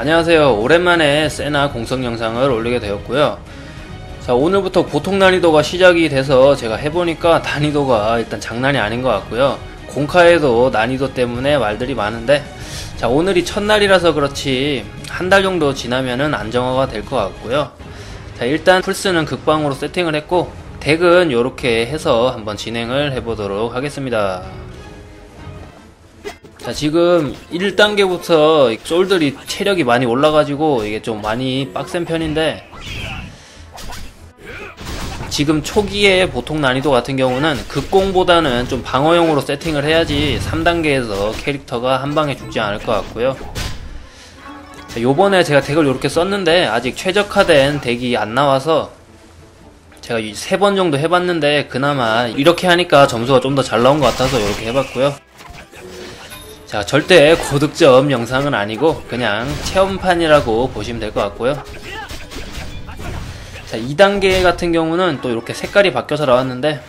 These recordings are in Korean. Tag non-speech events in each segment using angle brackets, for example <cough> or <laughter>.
안녕하세요. 오랜만에 세나 공성 영상을 올리게 되었고요. 자, 오늘부터 보통 난이도가 시작이 돼서 제가 해보니까 난이도가 일단 장난이 아닌 것 같고요. 공카에도 난이도 때문에 말들이 많은데, 자, 오늘이 첫날이라서 그렇지, 한 달 정도 지나면은 안정화가 될 것 같고요. 자, 일단 풀스는 극방으로 세팅을 했고, 덱은 이렇게 해서 한번 진행을 해보도록 하겠습니다. 자 지금 1단계부터 솔들이 체력이 많이 올라가지고 이게 좀 많이 빡센 편인데 지금 초기에 보통 난이도 같은 경우는 극공보다는 좀 방어용으로 세팅을 해야지 3단계에서 캐릭터가 한 방에 죽지 않을 것 같고요. 자, 요번에 제가 덱을 이렇게 썼는데 아직 최적화된 덱이 안 나와서 제가 세 번 정도 해봤는데 그나마 이렇게 하니까 점수가 좀 더 잘 나온 것 같아서 이렇게 해봤고요 자 절대 고득점 영상은 아니고 그냥 체험판이라고 보시면 될 것 같고요. 자 2단계 같은 경우는 또 이렇게 색깔이 바뀌어서 나왔는데.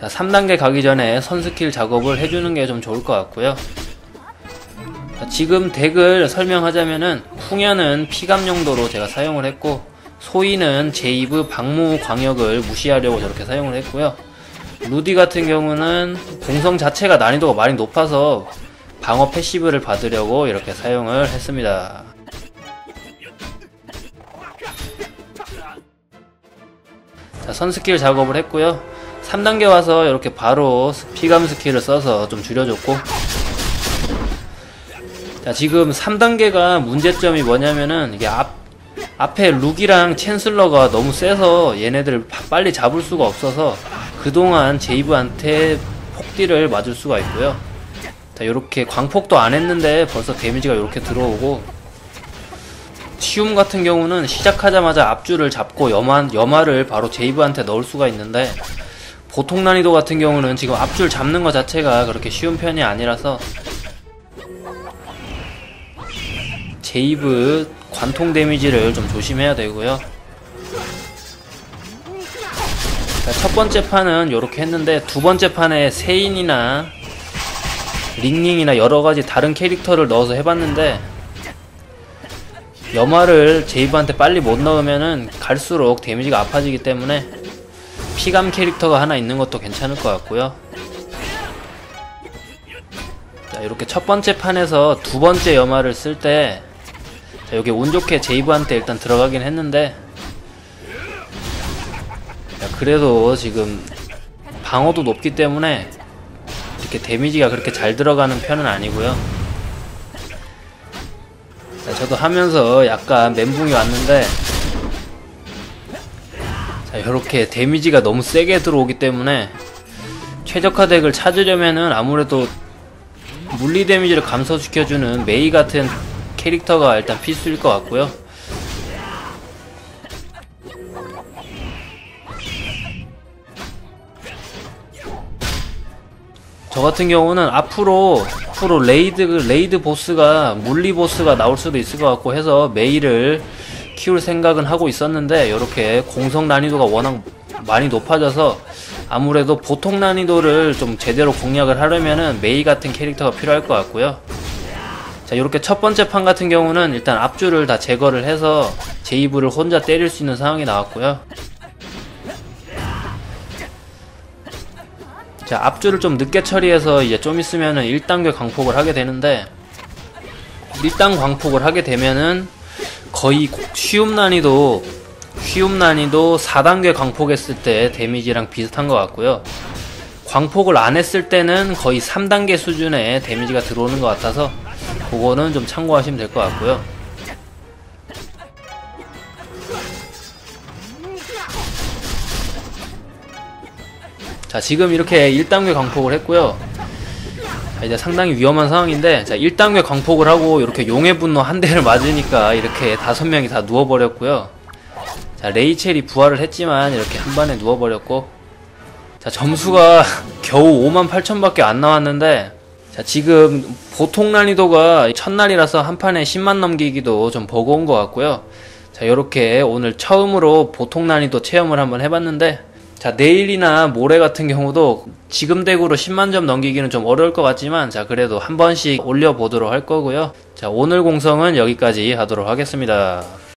자 3단계 가기 전에 선스킬 작업을 해주는 게 좀 좋을 것 같고요. 자, 지금 덱을 설명하자면은 풍야는 피감 용도로 제가 사용을 했고 소위는 제이브 방무 광역을 무시하려고 저렇게 사용을 했고요 루디 같은 경우는 공성 자체가 난이도가 많이 높아서 방어 패시브를 받으려고 이렇게 사용을 했습니다. 자, 선 스킬 작업을 했고요. 3단계 와서 이렇게 바로 피감 스킬을 써서 좀 줄여줬고 자, 지금 3단계가 문제점이 뭐냐면은 이게 앞 앞에 룩이랑 챈슬러가 너무 세서 얘네들 빨리 잡을 수가 없어서 그동안 제이브한테 폭딜을 맞을 수가 있고요. 자 요렇게 광폭도 안 했는데 벌써 데미지가 요렇게 들어오고 시움 같은 경우는 시작하자마자 앞줄을 잡고 염화, 염화를 바로 제이브한테 넣을 수가 있는데 보통 난이도 같은 경우는 지금 앞줄 잡는 것 자체가 그렇게 쉬운 편이 아니라서 제이브 관통 데미지를 좀 조심해야 되고요 자, 첫 번째 판은 이렇게 했는데 두 번째 판에 세인이나 링링이나 여러가지 다른 캐릭터를 넣어서 해봤는데 염화를 제이브한테 빨리 못 넣으면은 갈수록 데미지가 아파지기 때문에 피감 캐릭터가 하나 있는 것도 괜찮을 것 같고요. 자 이렇게 첫 번째 판에서 두 번째 염화를 쓸 때 여기 운 좋게 제이브한테 일단 들어가긴 했는데 그래도 지금 방어도 높기 때문에 이렇게 데미지가 그렇게 잘 들어가는 편은 아니고요. 자, 저도 하면서 약간 멘붕이 왔는데 자 이렇게 데미지가 너무 세게 들어오기 때문에 최적화 덱을 찾으려면은 아무래도 물리 데미지를 감소시켜주는 메이 같은 캐릭터가 일단 필수일 것 같고요 저 같은 경우는 앞으로 앞으로 레이드 레이드 보스가 물리 보스가 나올 수도 있을 것 같고 해서 메이를 키울 생각은 하고 있었는데 이렇게 공성 난이도가 워낙 많이 높아져서 아무래도 보통 난이도를 좀 제대로 공략을 하려면은 메이 같은 캐릭터가 필요할 것 같고요. 자 이렇게 첫 번째 판 같은 경우는 일단 앞줄을 다 제거를 해서 제이브를 혼자 때릴 수 있는 상황이 나왔고요. 자 앞줄을 좀 늦게 처리해서 이제 좀 있으면은 1단계 광폭을 하게 되는데 1단 광폭을 하게 되면은 거의 쉬움 난이도 쉬움 난이도 4단계 광폭했을 때 데미지랑 비슷한 것 같고요. 광폭을 안 했을 때는 거의 3단계 수준의 데미지가 들어오는 것 같아서 그거는 좀 참고하시면 될 것 같고요 자 지금 이렇게 1단계 광폭을 했고요. 자, 이제 상당히 위험한 상황인데 자 1단계 광폭을 하고 이렇게 용의 분노 한 대를 맞으니까 이렇게 다섯 명이 다 누워버렸고요. 자 레이첼이 부활을 했지만 이렇게 한 번에 누워버렸고 자 점수가 <laughs> 겨우 5만 8천밖에 안 나왔는데 자 지금 보통 난이도가 첫날이라서 한 판에 10만 넘기기도 좀 버거운 것 같고요. 자 이렇게 오늘 처음으로 보통 난이도 체험을 한번 해봤는데 자, 내일이나 모레 같은 경우도 지금 덱으로 10만 점 넘기기는 좀 어려울 것 같지만, 자, 그래도 한 번씩 올려보도록 할 거고요. 자, 오늘 공성은 여기까지 하도록 하겠습니다.